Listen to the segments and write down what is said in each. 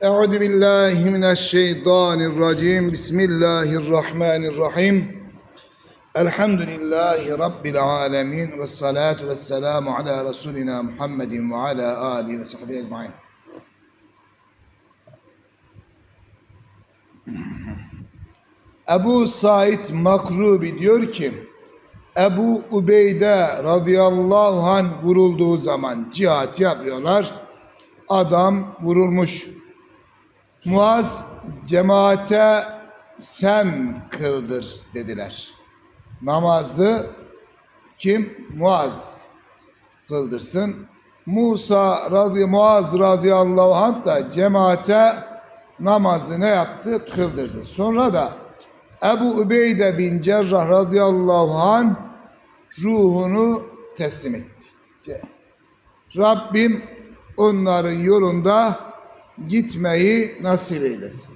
Euzu billahi mineşşeytanirracim. Bismillahirrahmanirrahim. Elhamdülillahi Rabbil alemin. Ve salatu ve selamu ala Resulina Muhammedin ve ala alihi ve sahbihi ecmain. Ebu Said Makrubi diyor ki, Ebu Ubeyde radıyallahu anh vurulduğu zaman cihat yapıyorlar. Adam vurulmuş. Muaz cemaate sen kıldır dediler. Namazı kim? Muaz kıldırsın. Musa radı Muaz radıyallahu anh da cemaate namazı ne yaptı? Kıldırdı. Sonra da Ebu Ubeyde bin Cerrah radıyallahu anh ruhunu teslim etti. Rabbim onların yolunda gitmeyi nasip eylesin.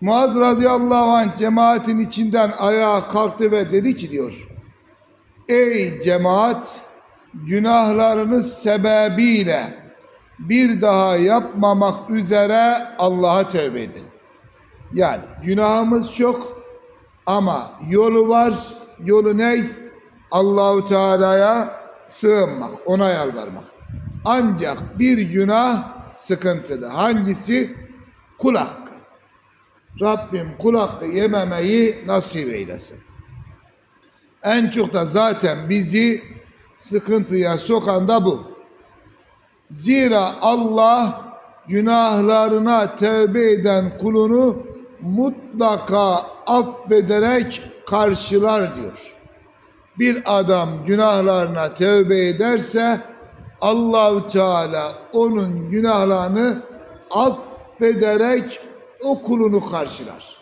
Muaz radıyallahu anh cemaatin içinden ayağa kalktı ve dedi ki diyor. Ey cemaat günahlarınız sebebiyle bir daha yapmamak üzere Allah'a tövbe edin. Yani günahımız çok ama yolu var. Yolu ne? Allahu Teala'ya sığınmak, ona yalvarmak. Ancak bir günah sıkıntılı. Hangisi? Kul hakkı. Rabbim kul hakkı yememeyi nasip eylesin. En çok da zaten bizi sıkıntıya sokan da bu. Zira Allah günahlarına tevbe eden kulunu mutlaka affederek karşılar diyor. Bir adam günahlarına tevbe ederse Allahu Teala onun günahlarını affederek o kulunu karşılar.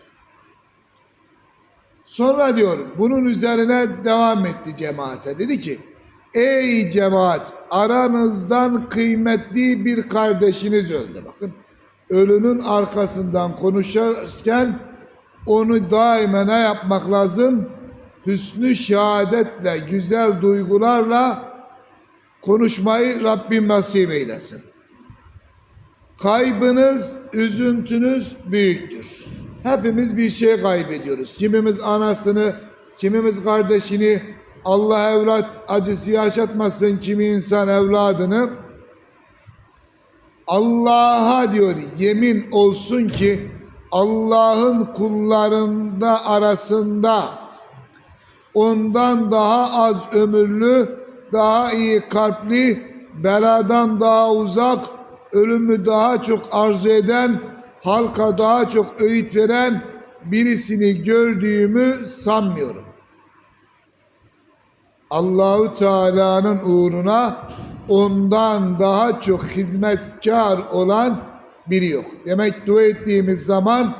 Sonra diyor bunun üzerine devam etti cemaate. Dedi ki ey cemaat aranızdan kıymetli bir kardeşiniz öldü. Bakın ölünün arkasından konuşurken onu daima ne yapmak lazım? Hüsnü şehadetle, güzel duygularla konuşmayı Rabbim nasip eylesin. Kaybınız, üzüntünüz büyüktür. Hepimiz bir şey kaybediyoruz. Kimimiz anasını, kimimiz kardeşini, Allah evlat acısı yaşatmasın kimi insan evladını. Allah'a diyor yemin olsun ki Allah'ın kullarında arasında ondan daha az ömürlü, daha iyi kalpli, beladan daha uzak, ölümü daha çok arzu eden, halka daha çok öğüt veren birisini gördüğümü sanmıyorum. Allahu Teala'nın uğruna ondan daha çok hizmetkar olan biri yok. Demek dua ettiğimiz zaman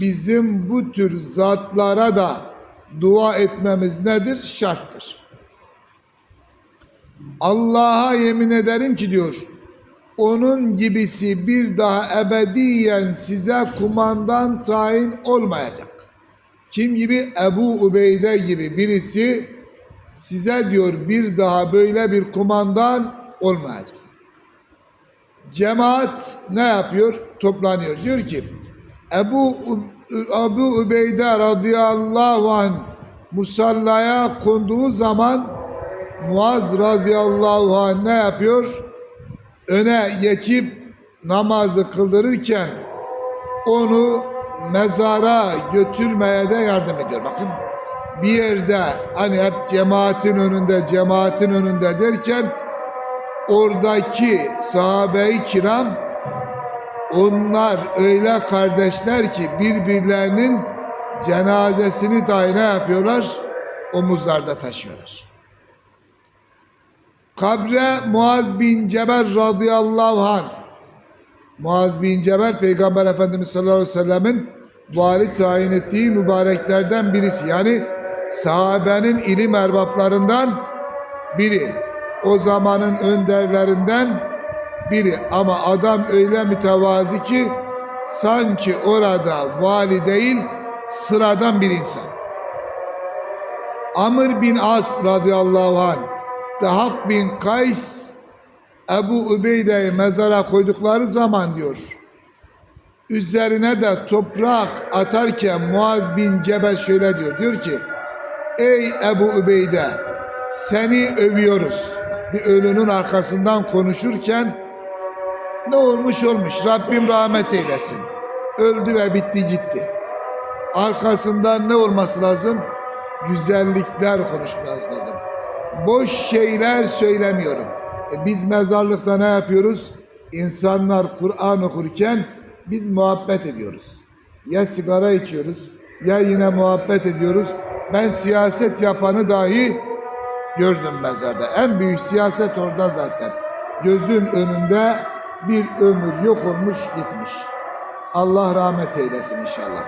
bizim bu tür zatlara da dua etmemiz nedir? Şarttır. Allah'a yemin ederim ki diyor, onun gibisi bir daha ebediyen size kumandan tayin olmayacak. Kim gibi? Ebu Ubeyde gibi birisi size diyor bir daha böyle bir kumandan olmayacak. Cemaat ne yapıyor? Toplanıyor. Diyor ki Ebu Ebu Ubeyde radıyallahu anh musallaya konduğu zaman Muaz radıyallahu anh ne yapıyor? Öne geçip namazı kıldırırken onu mezara götürmeye de yardım ediyor. Bakın bir yerde hani hep cemaatin önünde cemaatin önünde derken oradaki sahabe-i kiram onlar öyle kardeşler ki birbirlerinin cenazesini dahi ne yapıyorlar? Omuzlarda taşıyorlar. Kabre Muaz bin Cebel radıyallahu anh Muaz bin Cebel Peygamber Efendimiz sallallahu aleyhi ve sellemin vali tayin ettiği mübareklerden birisi. Yani sahabenin ilim erbaplarından biri. O zamanın önderlerinden biri. Ama adam öyle mütevazi ki sanki orada vali değil sıradan bir insan. Amr bin As radıyallahu anh Dahak bin Kays Ebu Übeyde'yi mezara koydukları zaman diyor. Üzerine de toprak atarken Muaz bin Cebel şöyle diyor. Diyor ki Ey Ebu Übeyde seni övüyoruz. Bir ölünün arkasından konuşurken ne olmuş olmuş Rabbim rahmet eylesin. Öldü ve bitti gitti. Arkasından ne olması lazım? Güzellikler konuşması lazım. Boş şeyler söylemiyorum. E biz mezarlıkta ne yapıyoruz? İnsanlar Kur'an okurken biz muhabbet ediyoruz. Ya sigara içiyoruz ya yine muhabbet ediyoruz. Ben siyaset yapanı dahi gördüm mezarda. En büyük siyaset orada zaten. Gözün önünde bir ömür yok olmuş gitmiş. Allah rahmet eylesin inşallah.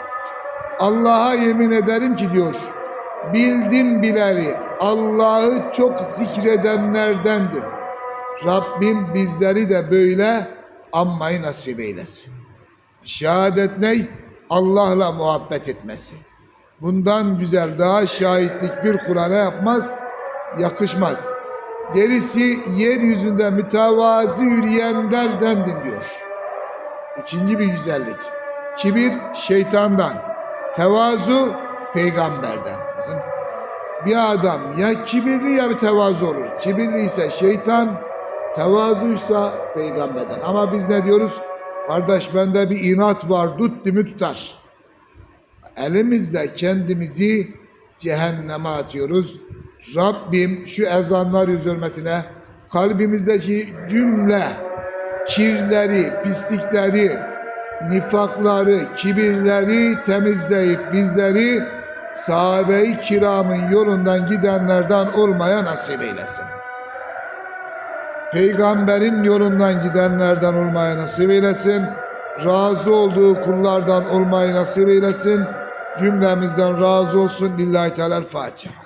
Allah'a yemin ederim ki diyor, bildim bileli Allah'ı çok zikredenlerdendir. Rabbim bizleri de böyle anmayı nasip eylesin. Şehadet ne? Allah'la muhabbet etmesi. Bundan güzel daha şahitlik bir Kur'an'a yapmaz, yakışmaz. Gerisi yeryüzünde mütevazi yürüyenlerdendir diyor. İkinci bir güzellik. Kibir şeytandan, tevazu peygamberden. Bir adam ya kibirli ya bir tevazu olur. Kibirli ise şeytan, tevazuysa peygamberden. Ama biz ne diyoruz? Kardeş bende bir inat var, tut dimi tutar. Elimizle kendimizi cehenneme atıyoruz. Rabbim şu ezanlar yüz hürmetine kalbimizdeki cümle kirleri, pislikleri, nifakları, kibirleri temizleyip bizleri sahabe-i kiramın yolundan gidenlerden olmaya nasip eylesin. Peygamberin yolundan gidenlerden olmaya nasip eylesin. Razı olduğu kullardan olmayı nasip eylesin. Cümlemizden razı olsun. Lillahi Teala Fatiha.